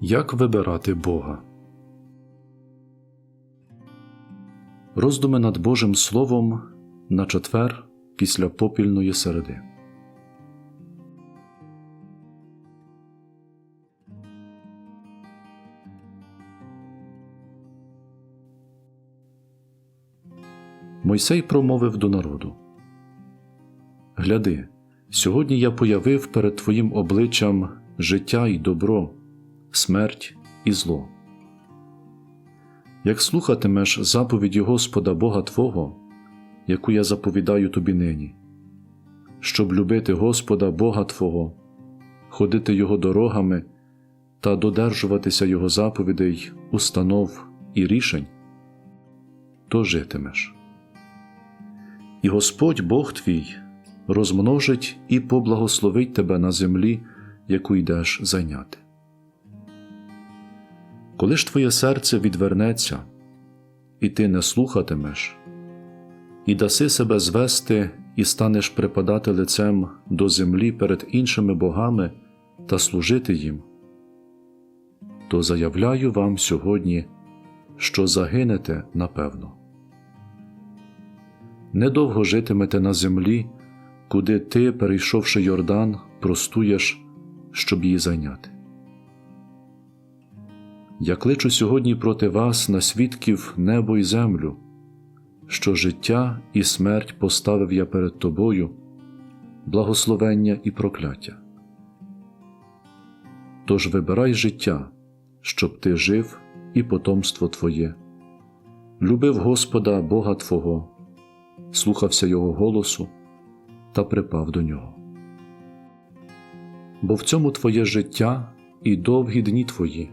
Як вибирати Бога? Роздуми над Божим Словом на четвер після попільної середи. Мойсей промовив до народу Гляди, сьогодні я появив перед твоїм обличчям життя і добро, смерть і зло. Як слухатимеш заповіді Господа Бога Твого, яку я заповідаю тобі нині, щоб любити Господа Бога Твого, ходити Його дорогами та додержуватися Його заповідей, установ і рішень, то житимеш. І Господь Бог твій розмножить і поблагословить тебе на землі, яку йдеш зайняти. Коли ж твоє серце відвернеться, і ти не слухатимеш, і даси себе звести, і станеш припадати лицем до землі перед іншими богами та служити їм, то заявляю вам сьогодні, що загинете напевно. Недовго житимете на землі, куди ти, перейшовши Йордан, простуєш, щоб її зайняти. Я кличу сьогодні проти вас на свідків небо й землю, що життя і смерть поставив я перед тобою, благословення і прокляття. Тож вибирай життя, щоб ти жив і потомство Твоє, любив Господа Бога Твого, слухався Його голосу та припав до нього. Бо в цьому Твоє життя і довгі дні Твої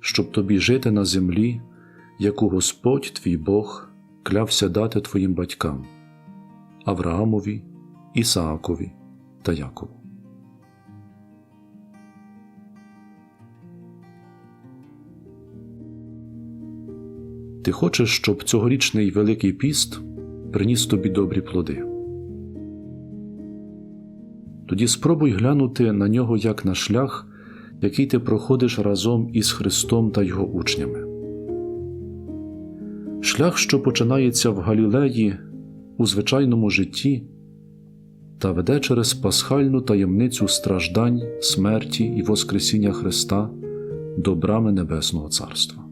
щоб тобі жити на землі, яку Господь твій Бог клявся дати твоїм батькам Авраамові, Ісаакові та Якову. Ти хочеш, щоб цьогорічний Великий піст приніс тобі добрі плоди. Тоді спробуй глянути на нього як на шлях який ти проходиш разом із Христом та Його учнями. Шлях, що починається в Галілеї у звичайному житті та веде через пасхальну таємницю страждань, смерті і Воскресіння Христа до брами Небесного Царства.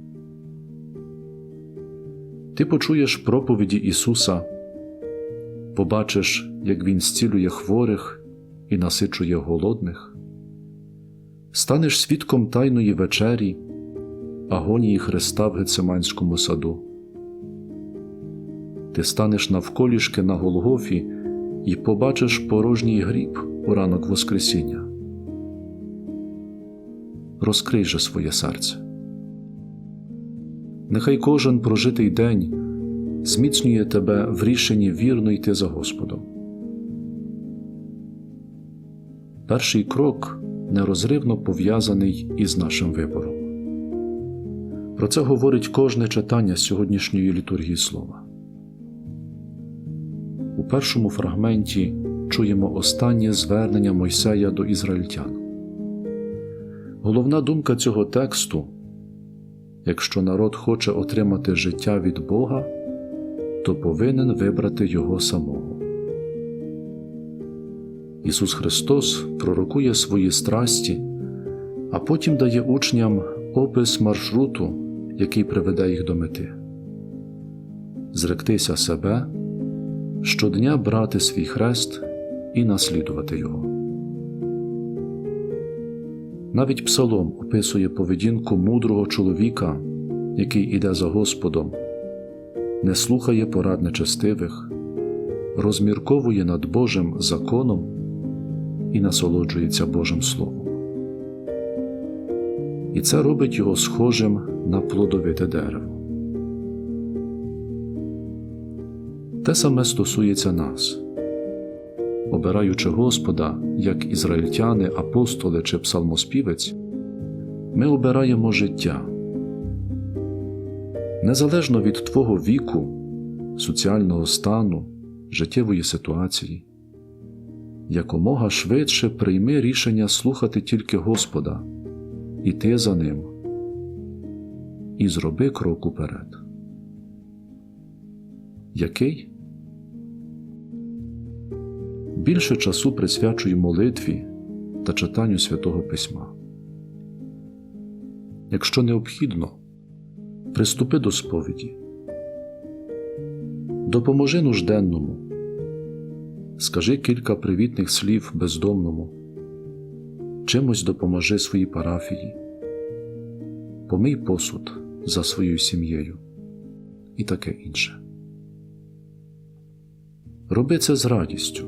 Ти почуєш проповіді Ісуса, побачиш, як Він зцілює хворих і насичує голодних станеш свідком Тайної вечері, агонії Христа в Гецеманському саду. Ти станеш навколішки на Голгофі і побачиш порожній гріб у ранок Воскресіння. Розкрий же своє серце. Нехай кожен прожитий день зміцнює тебе в рішенні вірно йти за Господом. Перший крок нерозривно пов'язаний із нашим вибором. Про це говорить кожне читання сьогоднішньої літургії слова. У першому фрагменті чуємо останнє звернення Мойсея до ізраїльтян. Головна думка цього тексту якщо народ хоче отримати життя від Бога, то повинен вибрати Його самого. Ісус Христос пророкує свої страсті, а потім дає учням опис маршруту, який приведе їх до мети. Зректися себе, щодня брати свій хрест і наслідувати Його. Навіть Псалом описує поведінку мудрого чоловіка, який іде за Господом, не слухає порад нечестивих, розмірковує над Божим законом і насолоджується Божим Словом. І це робить його схожим на плодовите дерево. Те саме стосується нас. Обираючи Господа, як ізраїльтяни, апостоли чи псалмоспівець, ми обираємо життя. Незалежно від твого віку, соціального стану, життєвої ситуації якомога швидше прийми рішення слухати тільки Господа, іти за ним і зроби крок уперед. Який? Більше часу присвячуй молитві та читанню святого письма. Якщо необхідно, приступи до сповіді. Допоможи нужденному, скажи кілька привітних слів бездомному, чимось допоможи своїй парафії, помий посуд за своєю сім'єю і таке інше. Роби це з радістю,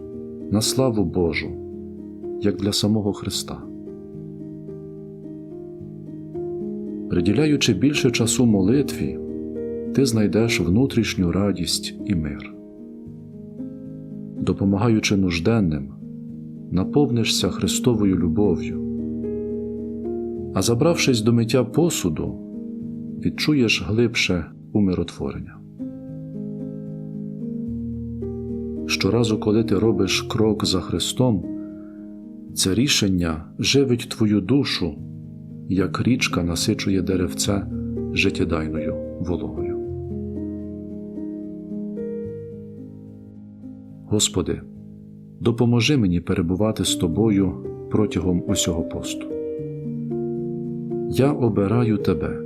на славу Божу, як для самого Христа. Приділяючи більше часу молитві, ти знайдеш внутрішню радість і мир. Допомагаючи нужденним, наповнишся Христовою любов'ю, а забравшись до миття посуду, відчуєш глибше умиротворення. Щоразу, коли ти робиш крок за Христом, це рішення живить твою душу, як річка насичує деревце життєдайною вологою. Господи, допоможи мені перебувати з Тобою протягом усього посту. Я обираю Тебе,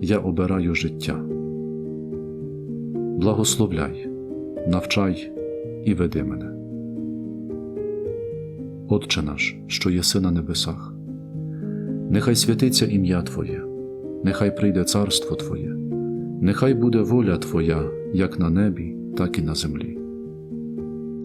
я обираю життя. Благословляй, навчай і веди мене. Отче наш, що єси на небесах, нехай святиться ім'я Твоє, нехай прийде царство Твоє, нехай буде воля Твоя, як на небі, так і на землі.